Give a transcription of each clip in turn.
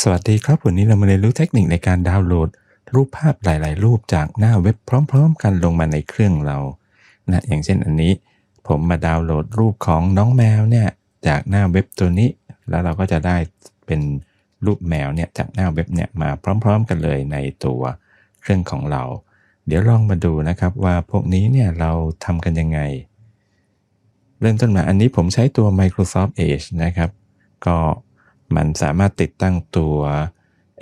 สวัสดีครับ วันนี้เรามาเรียนรู้เทคนิคในการดาวน์โหลด รูปภาพหลาย ๆ รูปจากหน้าเว็บพร้อม ๆ กันลงมาในเครื่องเรานะอย่างเช่นอันนี้ ผมมาดาวน์โหลดรูปของน้องแมวเนี่ยจากหน้าเว็บตัวนี้ แล้วเราก็จะได้เป็นรูปแมวเนี่ยจากหน้าเว็บเนี่ยมาพร้อม ๆ กันเลยในตัวเครื่องของเรา เดี๋ยวลองมาดูนะครับว่าพวกนี้เนี่ยเราทำกันยังไง เริ่มต้นมาอันนี้ผมใช้ตัว Microsoft Edge นะครับ ก็ มันสามารถติดตั้งตัว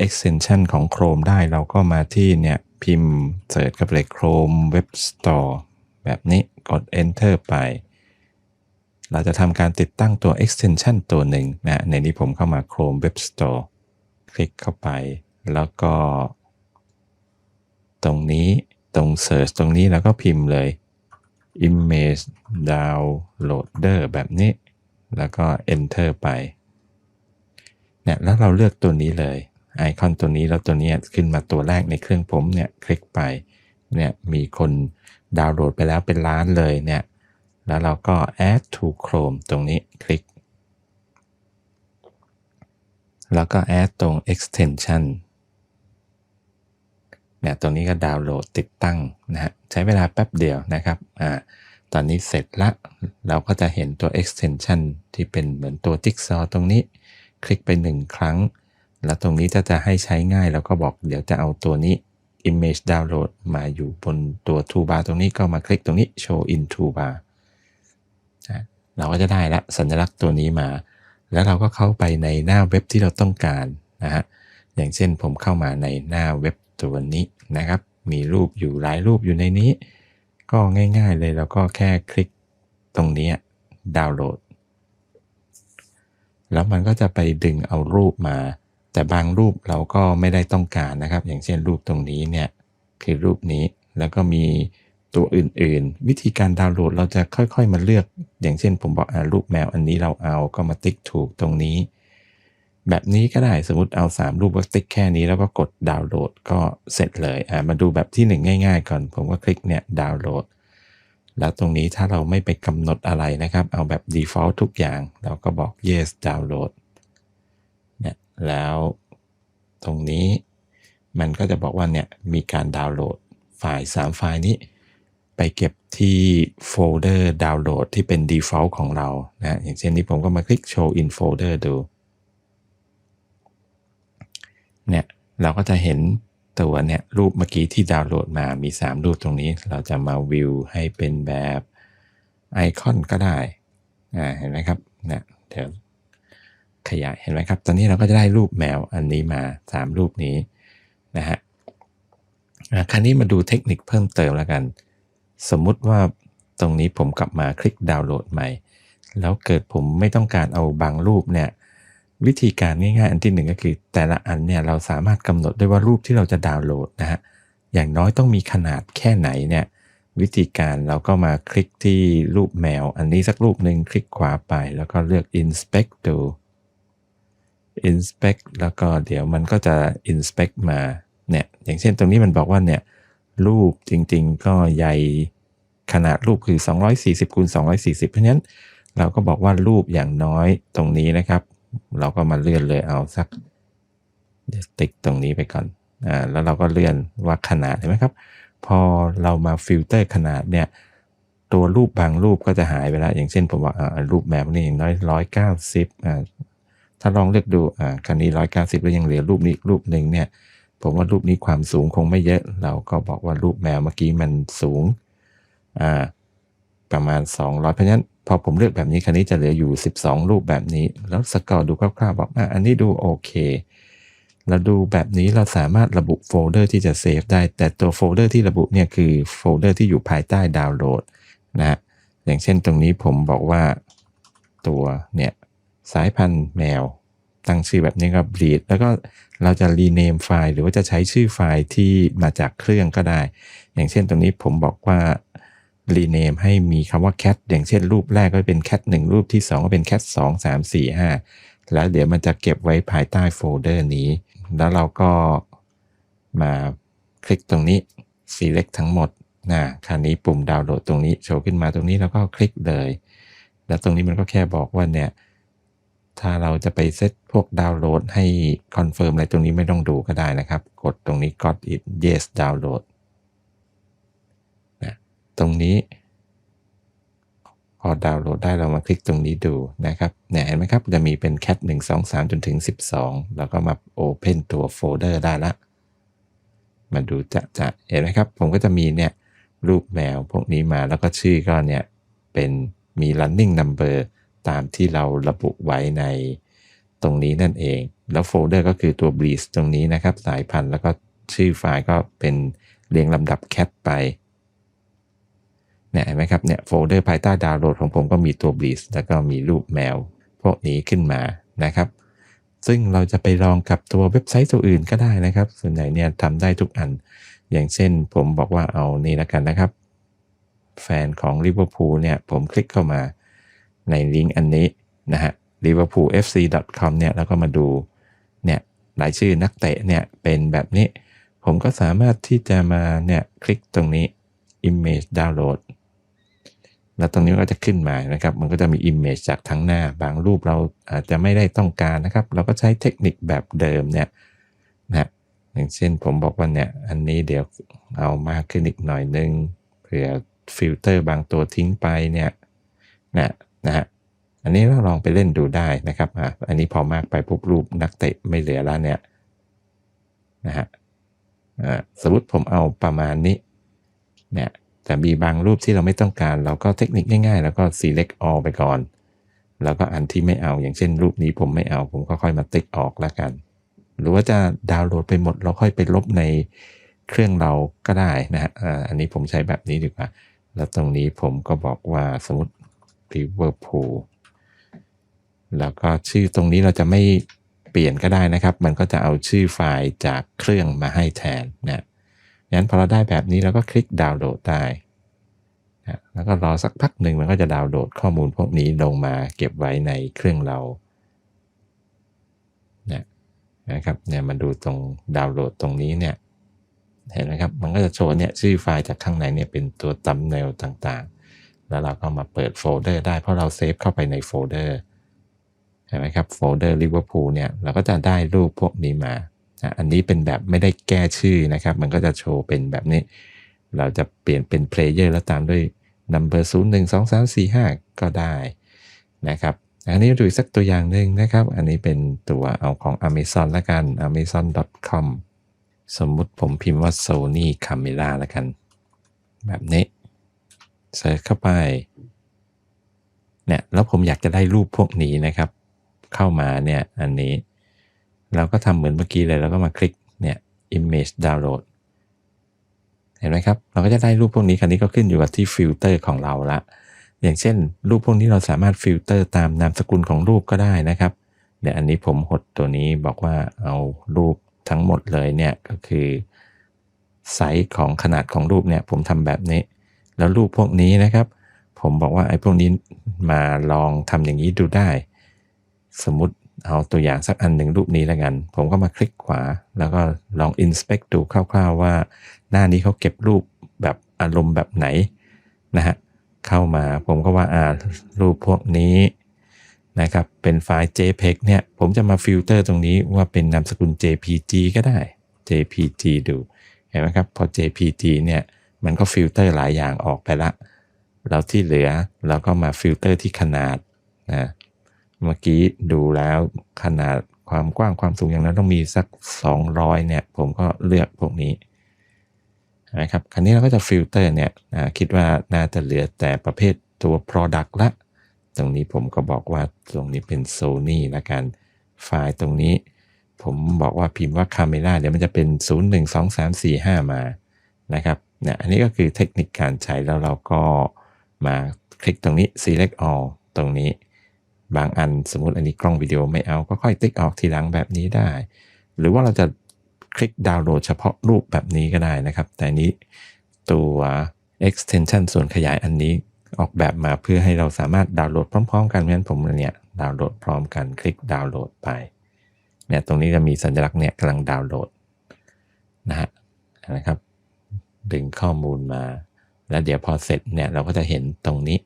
extension ของ Chrome ได้เราก็มาที่เนี่ย พิมพ์เสิร์ชเข้าไปเลย Chrome Web Store แบบนี้กด Enter ไป เราจะทำการติดตั้งตัว extension ตัวหนึ่งนะในนี้ผมเข้ามา Chrome Web Store คลิกเข้าไป แล้วก็ ตรงนี้ตรง Search ตรงนี้แล้วก็พิมพ์เลย Image Downloader แบบนี้ แล้วก็ Enter ไป เนี่ยแล้วเราเลือกตัวนี้เลยไอคอนตัวนี้แล้วตัวนี้ขึ้นมาตัวแรกในเครื่องผมเนี่ยคลิกไปเนี่ยมีคนดาวน์โหลดไปแล้วเป็นล้านเลยเนี่ยแล้วเราก็ add to Chrome ตรงนี้คลิก แล้วก็ add ตรง extension เนี่ยตรงนี้ก็ดาวน์โหลดติดตั้งนะฮะใช้เวลาแป๊บเดียวนะครับอ่าตอนนี้เสร็จละ เราก็จะเห็นตัว extension ที่เป็นเหมือนตัวจิ๊กซอตรงนี้ คลิกไปหนึ่งครั้ง แล้วตรงนี้ถ้าจะให้ใช้ง่ายเราก็บอกเดี๋ยวจะเอาตัวนี้ image download มาอยู่บนตัว toolbar ตรงนี้ก็มาคลิกตรงนี้ show in toolbar เราก็จะได้ละสัญลักษณ์ตัวนี้มา แล้วเราก็เข้าไปในหน้าเว็บที่เราต้องการนะฮะอย่างเช่นผมเข้ามาในหน้าเว็บตัวนี้นะครับ มีรูปอยู่หลายรูปอยู่ในนี้ ก็ง่ายๆเลยเราก็แค่คลิกตรงนี้ดาวน์โหลด แล้วมันก็จะไปดึงเอารูปมา แต่บางรูปเราก็ไม่ได้ต้องการนะครับ อย่างเช่นรูปตรงนี้เนี่ยคือรูปนี้แล้วก็มีตัวอื่นๆ วิธีการดาวน์โหลดเราจะค่อยๆ มาเลือก อย่างเช่นผมบอกอรูปแมวอันนี้เราเอาก็มาติ๊กถูกตรงนี้ แบบนี้ก็ได้สมมติเอา 3 รูปก็ติ๊กแค่นี้แล้วก็กดดาวน์โหลดก็เสร็จเลยอ่ามาดูแบบที่ 1 ง่าย ๆ ก่อน ผมก็คลิกเนี่ยดาวน์โหลด แล้วตรงนี้ถ้าเราไม่ไปกำหนดอะไรนะครับ เอาแบบ default ทุกอย่าง เราก็บอก yes download เนี่ยแล้วตรงนี้มันก็จะบอกว่าเนี่ยมีการดาวน์โหลดไฟล์ 3 ไฟล์นี้ ไปเก็บที่โฟลเดอร์ดาวน์โหลดที่เป็น default ของเรานะอย่างเช่นนี้ผมก็มาคลิก show in folder ดูเนี่ยเราก็จะเห็น ตัวเนี่ยรูปเมื่อกี้ที่ดาวน์โหลดมามี 3 รูปตรงนี้ เราจะมาวิวให้เป็นแบบไอคอนก็ได้อ่าเห็นไหมครับเนี่ยเดี๋ยวขยายเห็นไหมครับ ตอนนี้เราก็จะได้รูปแมวอันนี้มา 3 รูปนี้นะฮะคราวนี้มาดูเทคนิคเพิ่มเติมแล้วกัน สมมุติว่าตรงนี้ผมกลับมาคลิกดาวน์โหลดใหม่ แล้วเกิดผมไม่ต้องการเอาบางรูปเนี่ย วิธีการง่ายๆ อันที่หนึ่งก็คือ แต่ละอันเนี่ยเราสามารถกำหนดได้ว่ารูปที่เราจะดาวน์โหลดนะฮะอย่างน้อยต้องมีขนาดแค่ไหนเนี่ยวิธีการเราก็มาคลิกที่รูปแมว อันนี้สักรูปหนึ่งคลิกขวาไปแล้วก็เลือก inspect ดู inspect แล้วก็เดี๋ยวมันก็จะ inspect มาเนี่ยอย่างเช่นตรงนี้มันบอกว่าเนี่ยรูปจริงๆ ก็ใหญ่ขนาดรูปคือ 240คูณ240 เพราะฉะนั้นเราก็บอกว่ารูปอย่างน้อยตรงนี้นะครับ เราก็มาเลื่อนเลยเอาสักเดี๋ยวติ๊กตรงนี้ไปก่อนอ่าแล้วเราก็เลื่อนว่าขนาดเห็นไหมครับ พอเรามาฟิลเตอร์ขนาดเนี่ยตัวรูปบางรูปก็จะหายไปแล้วอย่างเช่นผมว่ารูปแบบนี้น้อยร้อยเก้าสิบอ่าถ้าลองเลือกดูอ่าคันนี้ร้อยเก้าสิบแล้วยังเหลือรูปนี้รูปหนึ่งเนี่ยผมว่ารูปนี้ความสูงคงไม่เยอะ เราก็บอกว่ารูปแมวเมื่อกี้มันสูงอ่า ประมาณ 200 เพราะฉะนั้นพอผมเลือกแบบนี้คันนี้จะเหลืออยู่ 12 รูปแบบนี้ แล้วสกอร์ดูคร่าวๆบอกอะอันนี้ดูโอเค เราดูแบบนี้เราสามารถระบุโฟลเดอร์ที่จะเซฟได้ แต่ตัวโฟลเดอร์ที่ระบุเนี่ยคือโฟลเดอร์ที่อยู่ภายใต้ดาวน์โหลดนะ อย่างเช่นตรงนี้ผมบอกว่าตัวเนี่ยสายพันธุ์แมว ตั้งชื่อแบบนี้ก็ breed แล้วก็เราจะรีเนมไฟล์ หรือว่าจะใช้ชื่อไฟล์ที่มาจากเครื่องก็ได้ อย่างเช่นตรงนี้ผมบอกว่า รีเนมให้มีคำว่า cat อย่างเช่นรูปแรกก็เป็น cat 1รูปที่ 2 ก็เป็น cat 2 3 4 5แล้วเดี๋ยวมันจะเก็บไว้ภายใต้โฟลเดอร์นี้ แล้วเราก็มาคลิกตรงนี้ select ทั้งหมดนะคราวนี้ปุ่มดาวน์โหลดตรงนี้โชว์ขึ้นมาตรงนี้แล้วก็คลิกเลย แล้วตรงนี้มันก็แค่บอกว่าเนี่ย ถ้าเราจะไปเซตพวกดาวน์โหลดให้คอนเฟิร์มอะไรตรงนี้ไม่ต้องดูก็ได้นะครับ กดตรงนี้ got it yes download ตรงนี้ พอดาวน์โหลดได้เรามาคลิกตรงนี้ดูนะครับเนี่ยเห็นไหมครับ จะมีเป็น cat 1 2 3 จนถึง 12 แล้วก็มา open ตัวโฟลเดอร์ได้ละ มาดูจะจะเห็นไหมครับ ผมก็จะมีเนี่ยรูปแมวพวกนี้มาแล้วก็ชื่อก็เนี่ยเป็นมี running number ตามที่เราระบุไว้ในตรงนี้นั่นเอง แล้วโฟลเดอร์ก็คือตัว breeze ตรงนี้นะครับ สายพันธุ์แล้วก็ชื่อไฟล์ก็เป็นเรียงลำดับ cat ไป เนี่ยเห็นไหมครับเนี่ยโฟลเดอร์ภายใต้ดาวน์โหลดของผมก็มีตัว breeze แล้วก็มีรูปแมว พวกนี้ขึ้นมานะครับ ซึ่งเราจะไปลองกับตัวเว็บไซต์ตัวอื่นก็ได้นะครับ ส่วนใหญ่เนี่ยทำได้ทุกอัน อย่างเช่นผมบอกว่าเอานี่แล้วกันนะครับ แฟนของลิเวอร์พูลเนี่ยผมคลิกเข้ามาในลิงก์อันนี้นะฮะ liverpoolfc.com เนี่ยแล้วก็มาดูเนี่ยรายชื่อนักเตะเนี่ยเป็นแบบนี้ ผมก็สามารถที่จะมาเนี่ยคลิกตรงนี้ image download แล้วตรงนี้ก็จะขึ้นมานะครับ มันก็จะมี image จากทั้งหน้า บางรูปเราอาจจะไม่ได้ต้องการนะครับ เราก็ใช้เทคนิคแบบเดิมเนี่ยนะอย่างเช่นผมบอกว่าเนี่ย อันนี้เดี๋ยวเอามากขึ้นอีกหน่อยนึงเผื่อฟิลเตอร์บางตัวทิ้งไปเนี่ยนะนะฮะอันนี้เราลองไปเล่นดูได้นะครับอะอันนี้พอมากไปปุ๊บรูปนักเตะไม่เหลือแล้วเนี่ยนะฮะอ่าสมมติผมเอาประมาณนี้เนี่ย แต่มีบางรูปที่เราไม่ต้องการ เราก็เทคนิคง่ายๆ แล้วก็ select all ไปก่อน แล้วก็อันที่ไม่เอาอย่างเช่น รูปนี้ผมไม่เอา ผมก็ค่อยมาติ๊กออกแล้วกัน หรือว่าจะดาวน์โหลดไปหมด เราค่อยไปลบในเครื่องเราก็ได้นะฮะอันนี้ผมใช้แบบนี้ดีกว่า แล้วตรงนี้ผมก็บอกว่าสมมติ Liverpool แล้วก็ชื่อตรงนี้เราจะไม่เปลี่ยนก็ได้นะครับ มันก็จะเอาชื่อไฟล์จากเครื่องมาให้แทนนะ งั้นพอเราได้แบบนี้เราก็คลิกดาวน์โหลดได้นะแล้วก็รอสักพักหนึ่งมันก็จะดาวน์โหลดข้อมูลพวกนี้ลงมาเก็บไว้ในเครื่องเรานะนะครับเนี่ยมาดูตรงดาวน์โหลดตรงนี้เนี่ยเห็นไหมครับมันก็จะโชว์เนี่ยชื่อไฟล์จากข้างในเนี่ยเป็นตัวตัมเนลต่างๆ แล้วเราก็มาเปิดโฟลเดอร์ได้เพราะเราเซฟเข้าไปในโฟลเดอร์เห็นไหมครับโฟลเดอร์ลิเวอร์พูลเนี่ยเราก็จะได้รูปพวกนี้มา อันนี้เป็นแบบไม่ได้แก้ชื่อนะครับ มันก็จะโชว์เป็นแบบนี้ เราจะเปลี่ยนเป็นเพลเยอร์แล้วตามด้วย number 0 1 2 3 4 5 ก็ได้นะครับ อันนี้ดูอีกสักตัวอย่างหนึ่งนะครับ อันนี้เป็นตัวเอาของ Amazon ละกัน amazon.com สมมุติผมพิมพ์ว่า Sony Camera ละกัน แบบนี้เซิร์ชเข้าไปเนี่ยแล้วผมอยากจะได้รูปพวกนี้นะครับ เข้ามาเนี่ยอันนี้ เราก็ทำเหมือนเมื่อกี้เลย แล้วก็มาคลิกเนี่ย image download เห็นไหมครับ เราก็จะได้รูปพวกนี้คันนี้ก็ขึ้นอยู่กับที่ฟิลเตอร์ของเราละ อย่างเช่น รูปพวกนี้เราสามารถฟิลเตอร์ตามนามสกุลของรูปก็ได้นะครับ เดี๋ยวอันนี้ผมหดตัวนี้บอกว่าเอารูปทั้งหมดเลยเนี่ยก็คือไซส์ของขนาดของรูปเนี่ยผมทำแบบนี้ แล้วรูปพวกนี้นะครับ ผมบอกว่าไอ้พวกนี้มาลองทำอย่างนี้ดูได้ สมมติ เอาตัวอย่างสักอันหนึ่งรูปนี้แล้วกัน ผมก็มาคลิกขวา แล้วก็ลอง inspect ดูคร่าวๆว่า หน้านี้เขาเก็บรูปแบบอารมณ์แบบไหนนะฮะเข้ามาผมก็ว่าอ่ารูปพวกนี้นะครับเป็นไฟล์ JPEG เนี่ยผมจะมาฟิลเตอร์ตรงนี้ว่าเป็นนามสกุล JPG ก็ได้ JPG ดูเห็นไหมครับพอ JPG เนี่ยมันก็ฟิลเตอร์หลายอย่างออกไปละแล้วที่เหลือเราก็มาฟิลเตอร์ที่ขนาดนะ เมื่อกี้ดูแล้วขนาดความกว้างความสูงอย่างนั้นต้องมีสัก 200เนี่ยผมก็เลือกพวกนี้นะครับคราวนี้เราก็จะฟิลเตอร์เนี่ยนะคิดว่าน่าจะเหลือแต่ประเภทตัว Product ละ ตรงนี้ผมก็บอกว่าตรงนี้เป็น Sony ละกันไฟล์ตรงนี้ ผมบอกว่าพิมพ์ว่า Camera เดี๋ยวมันจะเป็น 0 1 2 3 4 5 มานะครับเนี่ยอันนี้ก็คือเทคนิคการใช้แล้วเราก็มาคลิกตรงนี้ select all ตรงนี้ บางอันสมมติอันนี้กล้องวิดีโอไม่เอาก็ค่อยติ๊กออกทีหลังแบบนี้ได้ หรือว่าเราจะคลิกดาวน์โหลดเฉพาะรูปแบบนี้ก็ได้นะครับ แต่นี้ตัว extension ส่วนขยายอันนี้ออกแบบมาเพื่อให้เราสามารถดาวน์โหลดพร้อม ๆ กันเพราะฉะนั้นผมเนี่ยดาวน์โหลดพร้อมกันคลิกดาวน์โหลดไปเนี่ยตรงนี้จะมีสัญลักษณ์เนี่ยกำลังดาวน์โหลดนะฮะนะครับ ดึงข้อมูลมา แล้วเดี๋ยวพอเสร็จเนี่ยเราก็จะเห็นตรงนี้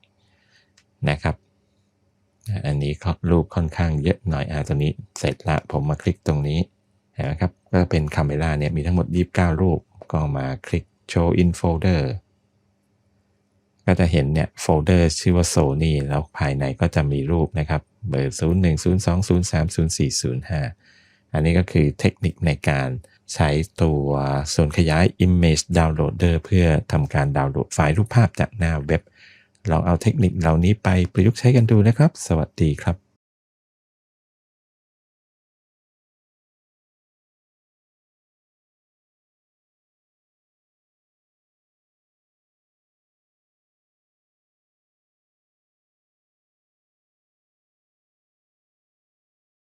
นะครับ อันนี้ก็รูปค่อนข้างเยอะหน่อยอ่าตัวนี้เสร็จละผมมาคลิกตรงนี้เห็นไหมครับก็เป็นคาเมล่าเนี่ยมีทั้งหมด 29 รูปก็มาคลิก show in folder ก็จะเห็นเนี่ยโฟลเดอร์ชื่อว่า Sony แล้วภายในก็จะมีรูปนะครับเบอร์ 0 1 0 2 0 3 0 4 0 5 อันนี้ก็คือเทคนิคในการใช้ตัวส่วนขยาย Image Downloader เพื่อทำการดาวน์โหลดไฟล์รูปภาพจากหน้าเว็บ เราเอาเทคนิคเหล่านี้ไปประยุกต์ใช้กันดูนะครับ สวัสดีครับ